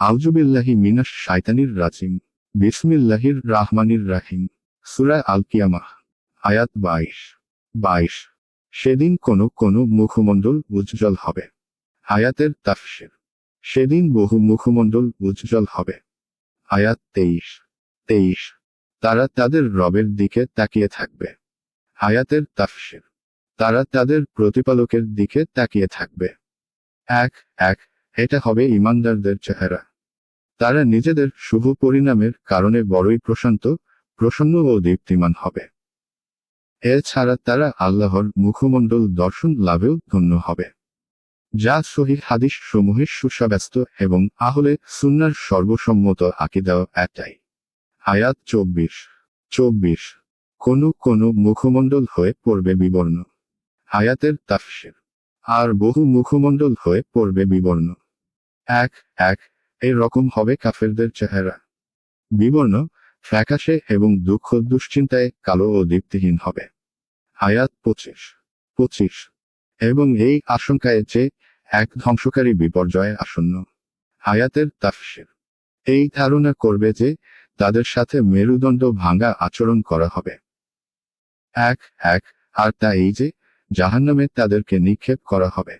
আউজুবিল্লাহি মিনাস শায়তানির রাজিম, বিসমিল্লাহির রাহমানির রাহিম। সূরা আল কিয়ামাহ আয়াত বাইশ। বাইশ। সেদিন কোনো কোনো মুখমণ্ডল উজ্জ্বল হবে। আয়াতের তাফসির। সেদিন বহু মুখমণ্ডল উজ্জ্বল হবে। আয়াত তেইশ। তেইশ। তারা তাদের রবের দিকে তাকিয়ে থাকবে। আয়াতের তাফসির। তারা তাদের প্রতিপালকের দিকে তাকিয়ে থাকবে। এক এক, এটা হবে ইমানদারদের চেহারা। তারা নিজেদের শুভ পরিণামের কারণে বড়ই প্রশান্ত, প্রসন্ন ও দীপ্তিমান হবে। এছাড়া তারা আল্লাহর মুখমণ্ডল দর্শন লাভেও ধন্য হবে। যা সহি হাদিস সমূহে সুসাব্যস্ত এবং আহলে সুন্নার সর্বসম্মত আকিদাও একটাই। আয়াত চব্বিশ। চব্বিশ। কোনো কোনো মুখমণ্ডল হয়ে পড়বে বিবর্ণ। আয়াতের তাফসির। আর বহু মুখমণ্ডল হয়ে পড়বে বিবর্ণ। এক এক। এই রকম হবে কাফেরদের চেহারা। বিবর্ণ, ফ্যাকাশে এবং দুঃখ দুশ্চিন্তায় কালো ও দীপ্তিহীন হবে। আয়াত পঁচিশ পঁচিশ। এবং এই আশঙ্কায় যে এক ধ্বংসকারী বিপর্যয় আসন্ন। আয়াতের তাফসির। এই ধারণা করবে যে তাদের সাথে মেরুদণ্ড ভাঙা আচরণ করা হবে। এক এক, আর তা এই যে জাহান্নামে তাদেরকে নিক্ষেপ করা হবে।